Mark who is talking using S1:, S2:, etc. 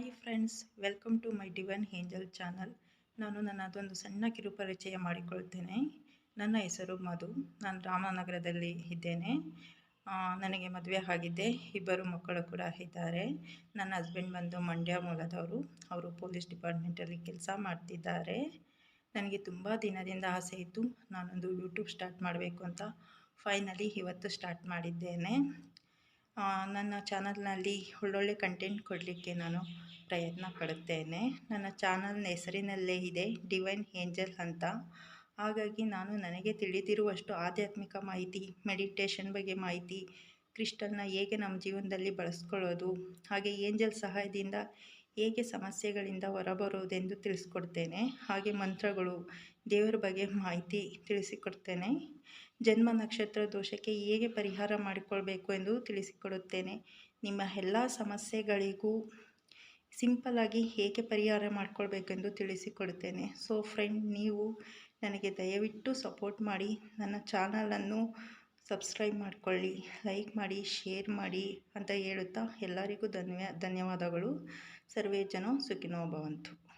S1: Hi friends, welcome to my divine angel channel. ನಾನು ನನ್ನ ಅದೊಂದು ಸಣ್ಣ ಕಿರುಪರಿಚಯ ಮಾಡಿಕೊಳ್ತೇನೆ. ನನ್ನ ಹೆಸರು ಮಧು. ನಾನು ರಾಮನಗರದಲ್ಲಿ ಇದ್ದೇನೆ. ನನಗೆ ಮದುವೆ ಆಗಿದ್ದೆ ಇಬ್ಬರು ಮಕ್ಕಳು ಕೂಡ ಇದ್ದಾರೆ. ನನ್ನ ಹಸ್ಬೆಂಡ್ ಬಂದು ಮಂಡ್ಯ ಮೂಲದವರು. ಅವರು ಪೊಲೀಸ್ ಡಿಪಾರ್ಟ್ಮೆಂಟಲ್ಲಿ ಕೆಲಸ ಮಾಡ್ತಿದ್ದಾರೆ. ನನಗೆ ತುಂಬ ದಿನದಿಂದ ಆಸೆ ಇತ್ತು. ನಾನೊಂದು ಯೂಟ್ಯೂಬ್ ಸ್ಟಾರ್ಟ್ ಮಾಡಬೇಕು ಅಂತ. ಫೈನಲಿ ಇವತ್ತು ಸ್ಟಾರ್ಟ್ ಮಾಡಿದ್ದೇನೆ. ನನ್ನ ಚಾನಲ್ನಲ್ಲಿ ಒಳ್ಳೊಳ್ಳೆ ಕಂಟೆಂಟ್ ಕೊಡಲಿಕ್ಕೆ ನಾನು ಪ್ರಯತ್ನ ಪಡುತ್ತೇನೆ. ನನ್ನ ಚಾನಲ್ನ ಹೆಸರಿನಲ್ಲೇ ಇದೆ ಡಿವೈನ್ ಏಂಜಲ್ ಅಂತ. ಹಾಗಾಗಿ ನಾನು ನನಗೆ ತಿಳಿದಿರುವಷ್ಟು ಆಧ್ಯಾತ್ಮಿಕ ಮಾಹಿತಿ ಮೆಡಿಟೇಷನ್ ಬಗ್ಗೆ ಮಾಹಿತಿ, ಕ್ರಿಸ್ಟಲ್ನ ಹೇಗೆ ನಮ್ಮ ಜೀವನದಲ್ಲಿ ಬಳಸ್ಕೊಳ್ಳೋದು, ಹಾಗೆ ಏಂಜಲ್ ಸಹಾಯದಿಂದ ಹೇಗೆ ಸಮಸ್ಯೆಗಳಿಂದ ಹೊರಬರುವುದೆಂದು ತಿಳಿಸ್ಕೊಡ್ತೇನೆ. ಹಾಗೆ ಮಂತ್ರಗಳು, ದೇವರ ಬಗ್ಗೆ ಮಾಹಿತಿ ತಿಳಿಸಿಕೊಡ್ತೇನೆ. ಜನ್ಮ ನಕ್ಷತ್ರ ದೋಷಕ್ಕೆ ಹೇಗೆ ಪರಿಹಾರ ಮಾಡಿಕೊಳ್ಬೇಕು ಎಂದು ತಿಳಿಸಿಕೊಡುತ್ತೇನೆ. ನಿಮ್ಮ ಎಲ್ಲ ಸಮಸ್ಯೆಗಳಿಗೂ ಸಿಂಪಲಾಗಿ ಹೇಗೆ ಪರಿಹಾರ ಮಾಡಿಕೊಳ್ಬೇಕೆಂದು ತಿಳಿಸಿಕೊಡುತ್ತೇನೆ. ಸೊ ಫ್ರೆಂಡ್ ನೀವು ನನಗೆ ದಯವಿಟ್ಟು ಸಪೋರ್ಟ್ ಮಾಡಿ ನನ್ನ ಚಾನಲನ್ನು ಸಬ್ಸ್ಕ್ರೈಬ್ ಮಾಡಿಕೊಳ್ಳಿ ಲೈಕ್ ಮಾಡಿ ಶೇರ್ ಮಾಡಿ ಅಂತ ಹೇಳುತ್ತಾ ಎಲ್ಲರಿಗೂ ಧನ್ಯ ಧನ್ಯವಾದಗಳು. ಸರ್ವೇ ಜನ ಸುಖಿನೋ ಭವಂತು.